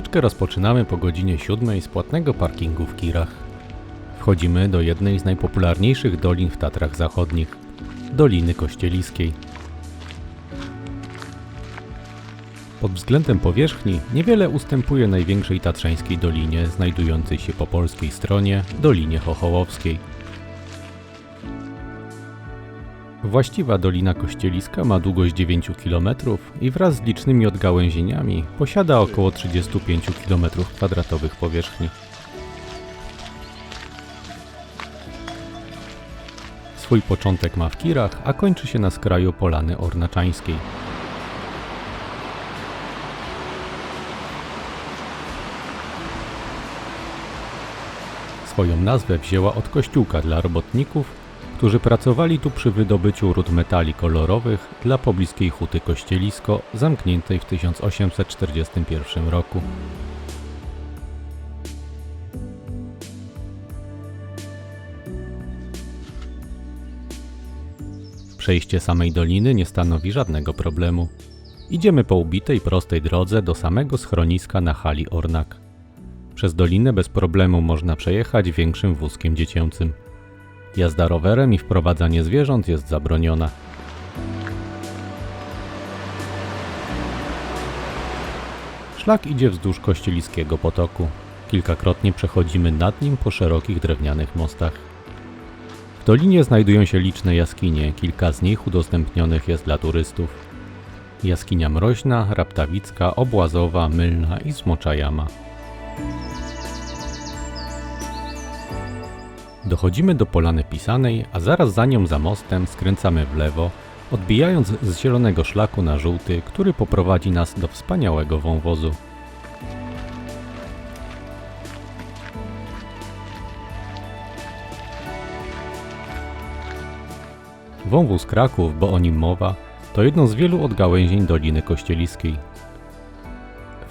Wycieczkę rozpoczynamy po godzinie 7 z płatnego parkingu w Kirach. Wchodzimy do jednej z najpopularniejszych dolin w Tatrach Zachodnich Doliny Kościeliskiej. Pod względem powierzchni niewiele ustępuje największej tatrzańskiej dolinie, znajdującej się po polskiej stronie Dolinie Chochołowskiej. Właściwa Dolina Kościeliska ma długość 9 km i wraz z licznymi odgałęzieniami posiada około 35 km2 powierzchni. Swój początek ma w Kirach, a kończy się na skraju Polany Ornaczańskiej. Swoją nazwę wzięła od kościółka dla robotników, którzy pracowali tu przy wydobyciu ród metali kolorowych dla pobliskiej huty Kościelisko, zamkniętej w 1841 roku. Przejście samej doliny nie stanowi żadnego problemu. Idziemy po ubitej prostej drodze do samego schroniska na hali Ornak. Przez dolinę bez problemu można przejechać większym wózkiem dziecięcym. Jazda rowerem i wprowadzanie zwierząt jest zabroniona. Szlak idzie wzdłuż kościeliskiego potoku. Kilkakrotnie przechodzimy nad nim po szerokich drewnianych mostach. W dolinie znajdują się liczne jaskinie, kilka z nich udostępnionych jest dla turystów. Jaskinia Mroźna, Raptawicka, Obłazowa, Mylna i Smocza Jama. Dochodzimy do Polany Pisanej, a zaraz za nią za mostem skręcamy w lewo, odbijając z zielonego szlaku na żółty, który poprowadzi nas do wspaniałego wąwozu. Wąwóz Kraków, bo o nim mowa, to jedno z wielu odgałęzień Doliny Kościeliskiej.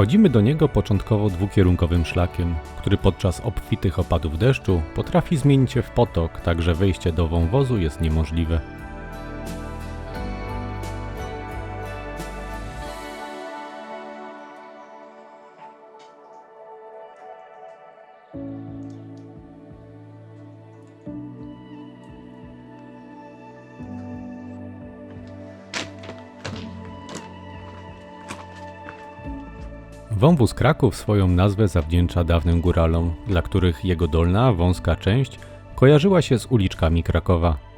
Wchodzimy do niego początkowo dwukierunkowym szlakiem, który podczas obfitych opadów deszczu potrafi zmienić się w potok, tak że wejście do wąwozu jest niemożliwe. Wąwóz Kraków swoją nazwę zawdzięcza dawnym góralom, dla których jego dolna, wąska część kojarzyła się z uliczkami Krakowa.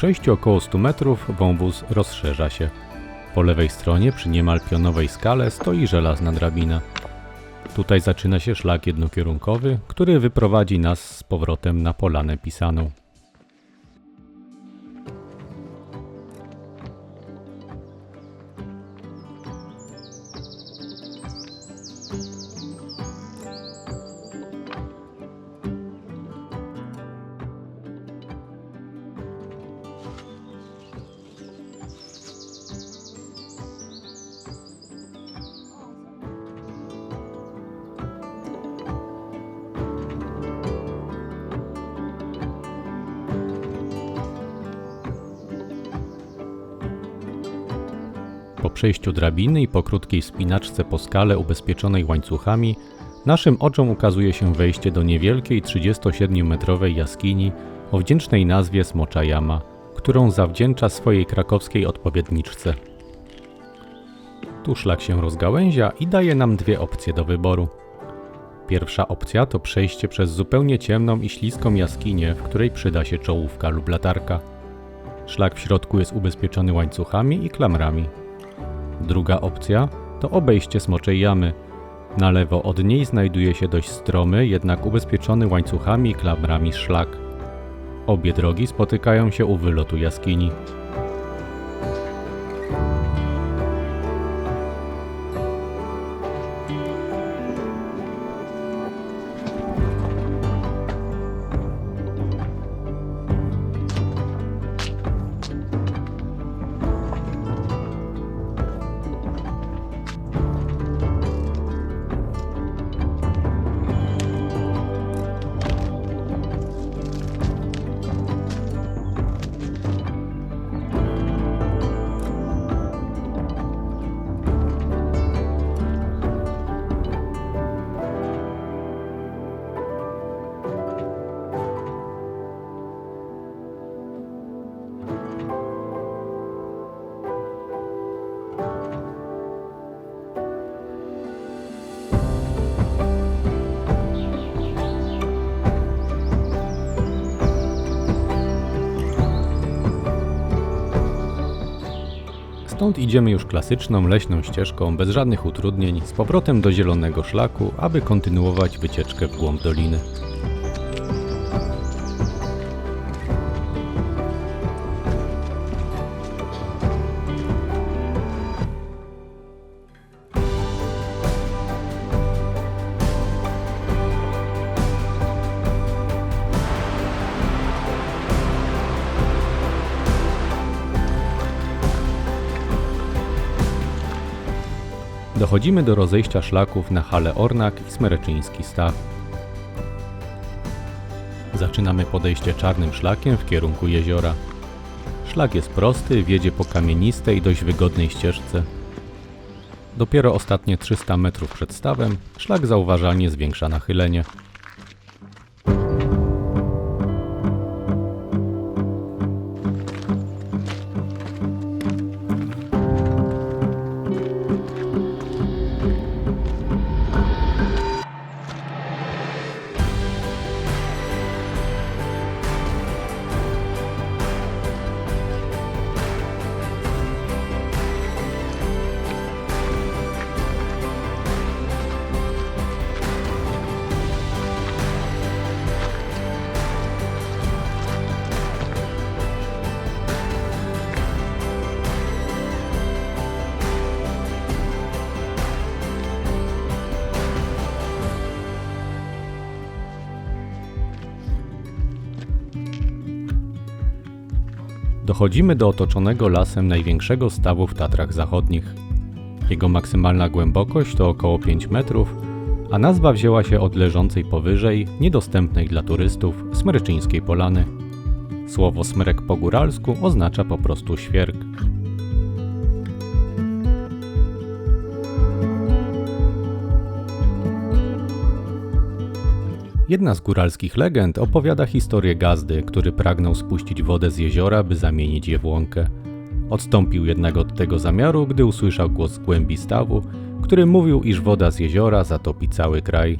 Przejściu około 100 metrów wąwóz rozszerza się. Po lewej stronie przy niemal pionowej skale stoi żelazna drabina. Tutaj zaczyna się szlak jednokierunkowy, który wyprowadzi nas z powrotem na polanę pisaną. Po przejściu drabiny i po krótkiej spinaczce po skale ubezpieczonej łańcuchami, naszym oczom ukazuje się wejście do niewielkiej 37-metrowej jaskini o wdzięcznej nazwie Smocza Jama, którą zawdzięcza swojej krakowskiej odpowiedniczce. Tu szlak się rozgałęzia i daje nam dwie opcje do wyboru. Pierwsza opcja to przejście przez zupełnie ciemną i śliską jaskinię, w której przyda się czołówka lub latarka. Szlak w środku jest ubezpieczony łańcuchami i klamrami. Druga opcja to obejście Smoczej Jamy. Na lewo od niej znajduje się dość stromy, jednak ubezpieczony łańcuchami i klamrami szlak. Obie drogi spotykają się u wylotu jaskini. Stąd idziemy już klasyczną leśną ścieżką bez żadnych utrudnień z powrotem do zielonego szlaku, aby kontynuować wycieczkę w głąb doliny. Dochodzimy do rozejścia szlaków na Hale Ornak i Smereczyński Staw. Zaczynamy podejście czarnym szlakiem w kierunku jeziora. Szlak jest prosty, wiedzie po kamienistej, dość wygodnej ścieżce. Dopiero ostatnie 300 metrów przed stawem szlak zauważalnie zwiększa nachylenie. Dochodzimy do otoczonego lasem największego stawu w Tatrach Zachodnich. Jego maksymalna głębokość to około 5 metrów, a nazwa wzięła się od leżącej powyżej, niedostępnej dla turystów, Smryczyńskiej Polany. Słowo smrek po góralsku oznacza po prostu świerk. Jedna z góralskich legend opowiada historię gazdy, który pragnął spuścić wodę z jeziora, by zamienić je w łąkę. Odstąpił jednak od tego zamiaru, gdy usłyszał głos z głębi stawu, który mówił, iż woda z jeziora zatopi cały kraj.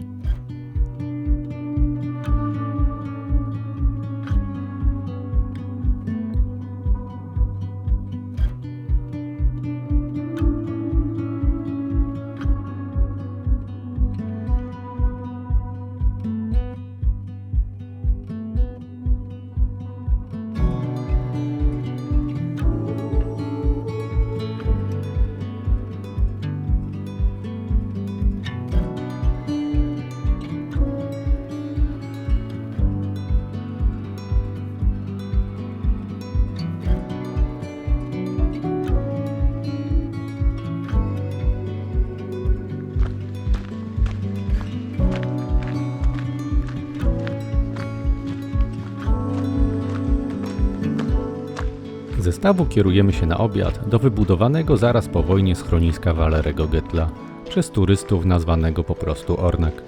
Stawu kierujemy się na obiad do wybudowanego zaraz po wojnie schroniska Walerego Getla, przez turystów nazwanego po prostu Ornak.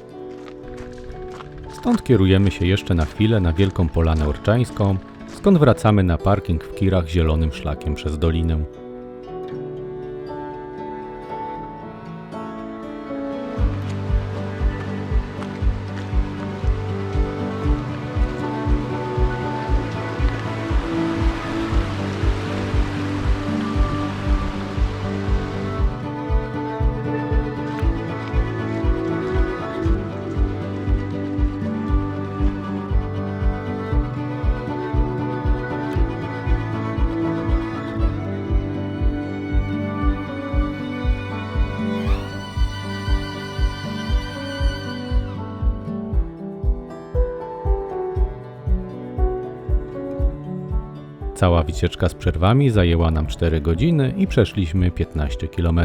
Stąd kierujemy się jeszcze na chwilę na Wielką Polanę Orczańską, skąd wracamy na parking w Kirach zielonym szlakiem przez dolinę. Cała wycieczka z przerwami zajęła nam 4 godziny i przeszliśmy 15 km.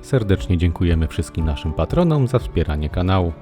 Serdecznie dziękujemy wszystkim naszym patronom za wspieranie kanału.